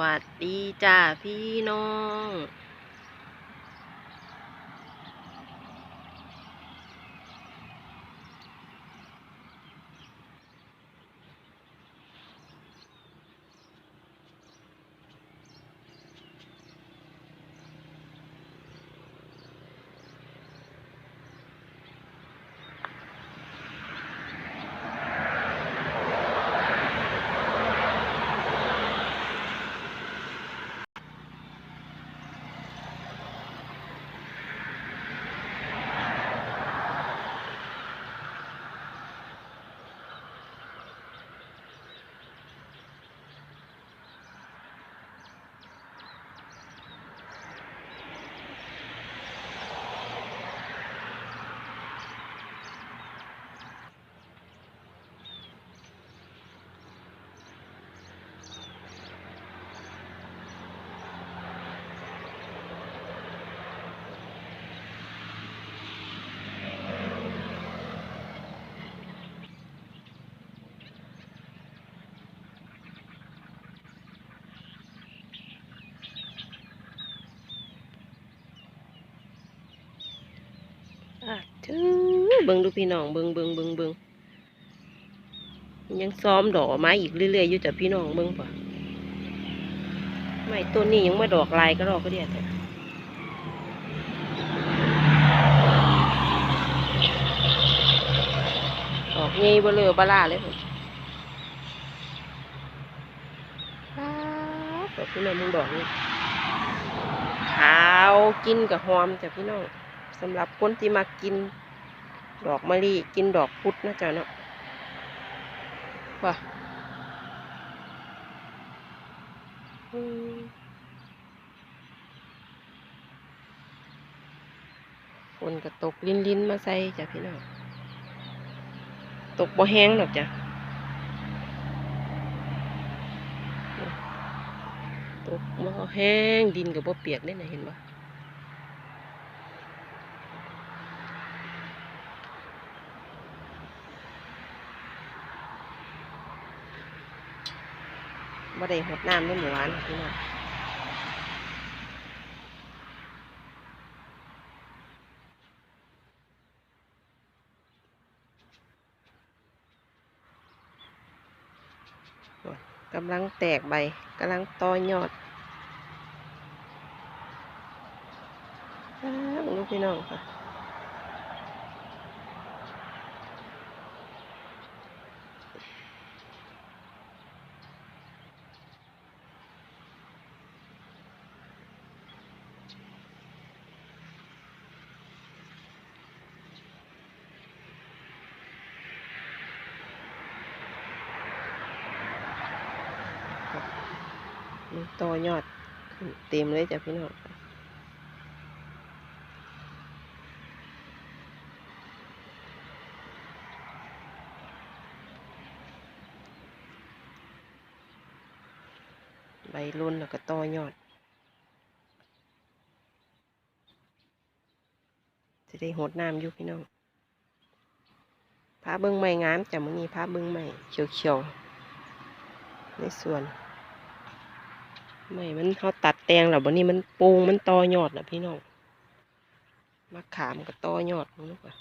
วัสดีจ้าพี่น้อง อะ ถึงเบิงดูพี่น้องเบิงเบิงเบิงเบิงยังซ้อมดอกไม้อีกเรื่อยๆอยู่จ้ะพี่น้องเบิงป่ะไม่ต้นนี้ยังมาดอกลายก็ดอกก็เดียดแต่ดอกงี้เบลอบลาเลยผมดอกพี่น้องมึงดอกนี่ขาวกินกับหอมจ้ะพี่น้อง สำหรับคนที่มากิน ดอกมะลิกินดอกพุธนะจ๊ะเนาะว่าอืมฝนก็ตกลิ้นลิ้นมาใส่จ้ะพี่น้องตกบ่แห้งหรอกจ้ะตกบ่แห้งดินกับบ่เปียกได้นเห็นบ่ บ่ได้หดน้ำในหมู่บ้านพี่น้องกำลังแตกใบกำลังตอยอดลูกพี่น้องค่ะ มันต่อยอดขึ้นเต็มเลยจ้ะพี่น้องใบรุ่นแล้วก็ต่อยอด จะได้หดน้ำอยู่พี่น้องพาเบิ้งไม้งามจ้ะมึงนี้พาเบิ้งไม้เขียวๆ ในส่วน ไม่มันเขาตัดแตงแล้วบันนี้มันปูงมันตอยอดแล้วพี่น้องมะขามก็ตอยอดมึงรู้ปะ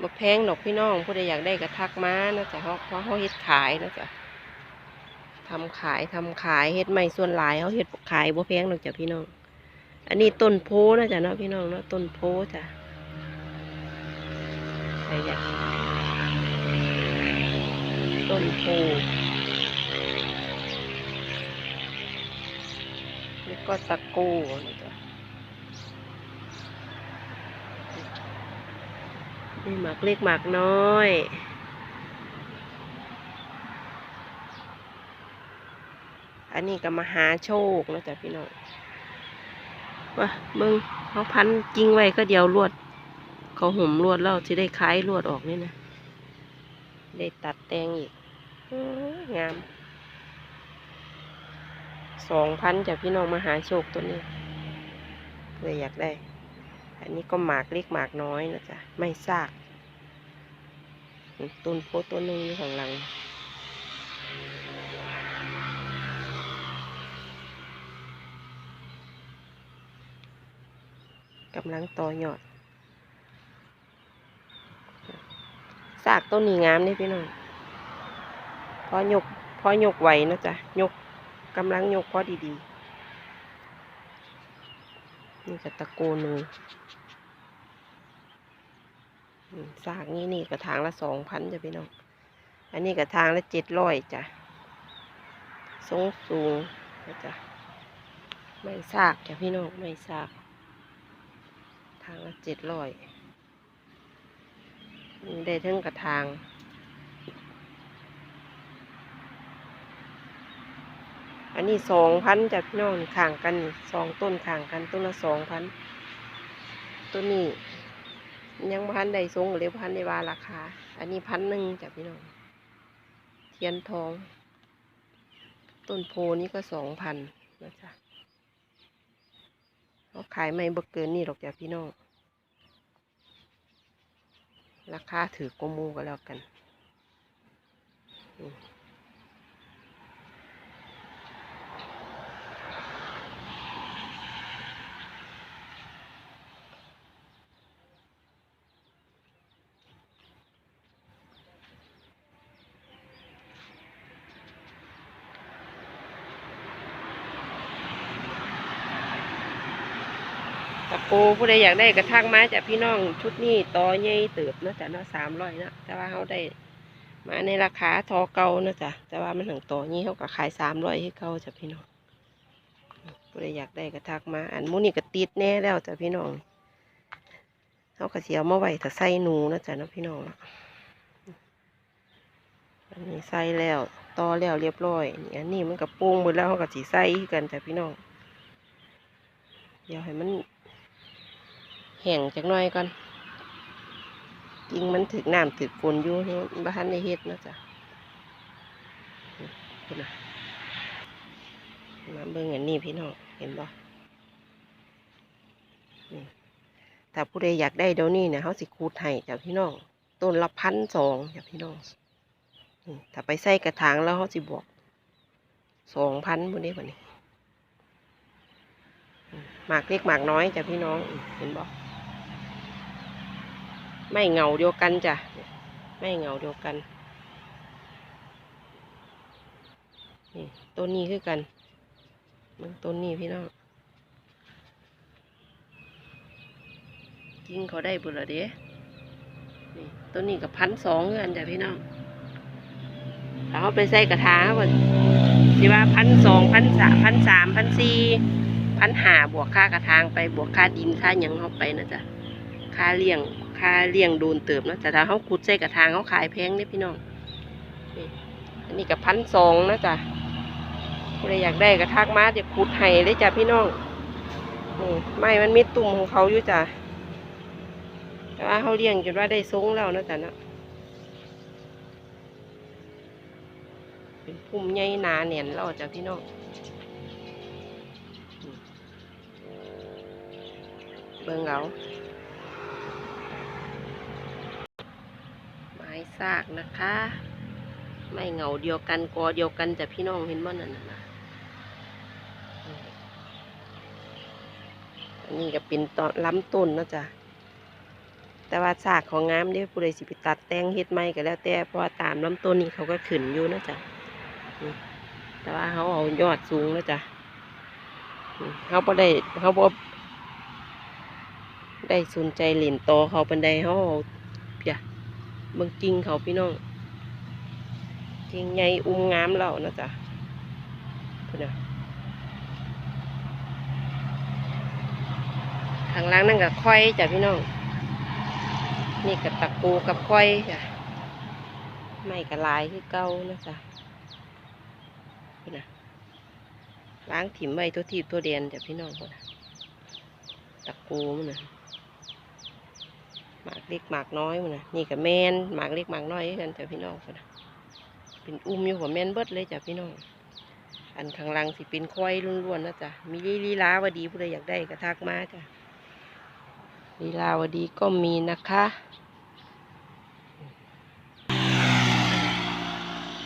มาแพงดอกพี่น้องผู้ใดอยากได้ก็ทักมานะจ๊ะเพราะเพราะเขาเฮ็ดขายนะจ๊ะทำขายทำขายเฮ็ดไม่ส่วนหลายเขาเฮ็ดขายบ่แพงดอกจ้ะพี่น้อง อันนี้ต้นโพนะจ๊ะเนาะพี่น้องเนาะต้นโพจ้ะใครอยาก ต้นโพแล้วก็ตะโก้นะจ๊ะนี่หมากเล็กหมากน้อยอันนี้ก็มาหาโชคนะจ๊ะพี่น้องว่ามึงเขาพันกิ่งไว้ก็เดียวลวด เขาห่มลวดแล้วจะได้คล้ายลวดออกนี่นะ ได้ตัดแต่งอีกงามสองพันจากพี่น้องมหาโชคตัวนี้เลยอยากได้ อันนี้ก็หมากเล็กหมากน้อยนะจ๊ะ ไม่ซากต้นโพต้นหนึงอยู่ข้างหลังกำลังต่อยอด สากต้นนี้งามนี่พี่น้องพอยกพอยกไหวนะจ๊ะยกกำลังยกพอดีๆนี่ก็ตะโกนเลยอืมสากนี้นี่กระถางละสองพันจ้ะพี่น้อง อันนี้กระถางละเจ็ดร้อยจ้ะสูงสูงนะจ๊ะไม่ซากจ้ะพี่น้องไม่ซาก ทางละเจ็ดร้อย ได้ทั้งกระทางอันนี้สองพันจ้ะพี่น้องข่างกันสองต้นข่างกันต้นละสองพันต้นนี้ ยังพันใดทรงหรือพันในวาราคา อันนี้พันหนึ่งจ้ะพี่น้อง เทียนทอง ต้นโพนี่ก็สองพันนะจ๊ะเขาขายไม่บ่เกินนี่หรอกจ้ะพี่น้อง ราคาถือกว่ามูก็แล้วกัน ตะโกผู้ใดอยากได้กระทั่งมาจากพี่น้องชุดนี้ต่อใหญ่เติบเนาะจ้ะเนาะสามร้อยนะแต่ว่าเขาได้มาในราคาทอเก่านะจ๊ะแต่ว่ามันถึงต่อนี้เขาก็ขายสามร้อยให้เก่าจ้ะพี่น้องผู้ใดอยากได้กระทักมา อันมูนี่ก็ติดแน่แล้วจ้ะพี่น้องเขาก็เสียวมาไว้ถ้าใส่หนูนะจ๊ะเนาะพี่น้องอันนี้ใส่แล้วต่อแล้วเรียบร้อยนี่อันนี้มันก็ปรุงหมดแล้วเขาก็สีใส่กันจ้ะพี่น้องเดี๋ยวให้มัน แห้งจักหน่อยก่อนจริงมันถึกน้ำถึกฝนอยู่บ้านในเฮ็ดนะจ้ะคุณนะมาเบิ่งอันนี้พี่น้องเห็นบ่ถ้าผู้ใดอยากได้เดี๋ยวนี้เนี่ยเขาสิคูดให้จ้ะพี่น้องต้นละพันสองจ้ะพี่น้องถ้าไปใส่กระถางแล้วเขาสิบวกสองพันบนนี้บันนี้หมากเล็กหมากน้อยจ้ะพี่น้องเห็นบ่ ไม่เหงาเดียวกันจ้ะไม่เหงาเดียวกันนี่ต้นนี้คือกันมึงต้นนี้พี่น้องยิงเขาได้บุญละเด้นี่ต้นนี้กับพันสองเงินจ้ะพี่น้องถ้าเขาไปใส่กระถางก่อนสิว่าพันสองพันสามพันสามพันสี่พันห้าบวกค่ากระถางไปบวกค่าดินค่าหยังเขาไปนะจ๊ะค่าเลี้ยง ค่าเลี้ยงโดนเติบเนาะแต่ถ้าเขาขุดใส่กระถางเขาขายแพงเนี่ยพี่น้องนี่อันนี้กับพันสองนะจ๊ะใครอยากได้กระทักมาจะขุดให้เลยจ้ะพี่น้องนี่ไม้มันมีตุ่มของเขาอยู่จ้ะแต่ว่าเขาเลี้ยงจนว่าได้ทรงแล้วนะจ๊ะเนาะเป็นพุ่มใหญ่หนาเนียนแล้วจ้ะพี่น้องเบิ่งเอา ไม้ ซากนะคะ ไม่เหงาเดียวกันกอเดียวกันแต่พี่น้องเห็นบ่นั่นน่ะนะอันนี้ก็เป็นตอนล้ำต้นนะจ๊ะแต่ว่าซากของงามเด้ผู้ใดสิไปตัดแต่งเฮ็ดไม้ก็แล้วแต่เพราะว่าตามลำต้นนี่เขาก็ขึ้นอยู่นะจ๊ะแต่ว่าเขาเอายอดสูงนะจ๊ะเขาบ่ได้เขาบ่ได้สนใจเหรียญโตเขาเป็นใดเขาเอา เบิ่งจริงเขาพี่น้องจริงใหญ่อุ้มงามแล้วนะจ๊ะพุ่นน่ะข้างล่างนั่นกับค่อยจ้ะพี่น้อง นี่กับตะปูกับค่อยจ้ะไม่กับลายคือเก่านะจ๊ะพุ่นน่ะล้างถิ่มไว้ตัวทีบตัวเดียนจ้ะพี่น้องพุ่นะตะปูมันน่ะ หมากเล็กหมากน้อยมันนะนี่กับแมนหมากเล็กหมากน้อยกันจ้ะพี่น้องคนนะเป็นอุ้มอยู่หัวแมนเบิดเลยจ้ะพี่น้อง อันข้างลังสิเป็นควายล้วนๆนะจ๊ะมีลีลาวดีผู้ใดอยากได้ก็ทักมาจ้ะลีลาวดีก็มีนะคะ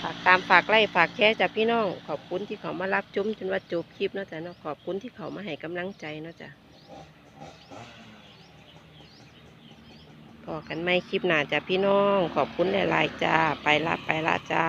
ฝากตามฝากไล่ฝากแชร์จ้ะพี่น้อง ขอบคุณที่เขามารับชมจนว่าจบคลิปเนาะจ้ะเนาะขอบคุณที่เขามาให้กำลังใจเนาะจ้ะ พอกันไม่คลิปหน้าจ้ะพี่น้อง ขอบคุณหลายๆจ้า ไปละไปละจ้า